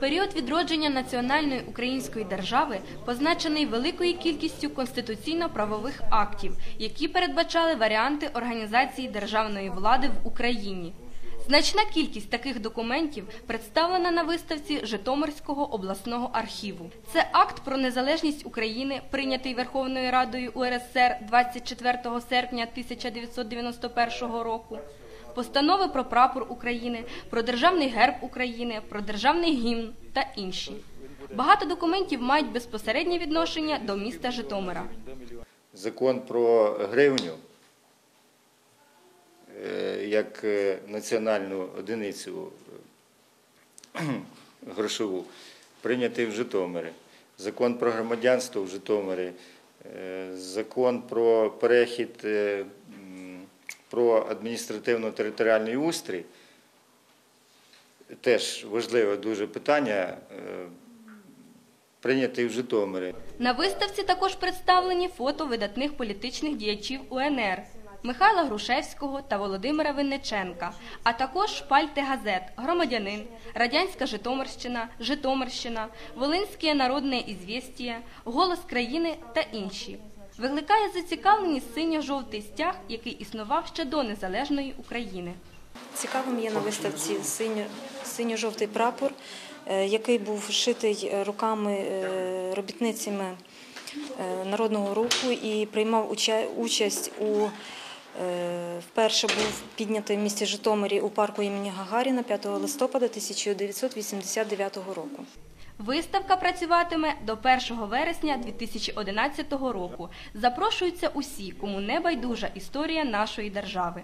Період відродження національної української держави позначений великою кількістю конституційно-правових актів, які передбачали варіанти організації державної влади в Україні. Значна кількість таких документів представлена на виставці Житомирського обласного архіву. Це акт про незалежність України, прийнятий Верховною Радою УРСР 24 серпня 1991 року. Постанови про прапор України, про державний герб України, про державний гімн та інші. Багато документів мають безпосереднє відношення до міста Житомира. Закон про гривню е, як е, національну одиницю грошову прийнятий в Житомирі. Закон про громадянство в Житомирі, е, закон про перехід про адміністративно-територіальний устрій. Теж важливе дуже питання, е, прийнятий в Житомирі. На виставці також представлені фото видатних політичних діячів УНР Михайла Грушевського та Володимира Винниченка, а також шпальти газет Громадянин, Радянська Житомирщина, Житомирщина, Волинське народне ізвістія, Голос країни та інші. Викликає зацікавленість синьо-жовтий стяг, який існував ще до незалежної України. Цікавим є на виставці синьо- синьо-жовтий прапор, е, який був шитий е, руками е, робітницями народного руху і приймав участь у вперше був піднятий в місті Житомирі у парку імені Гагаріна 5 листопада 1989 року. Виставка працюватиме до 1 вересня 2011 року. Запрошуються усі, кому не байдужа історія нашої держави.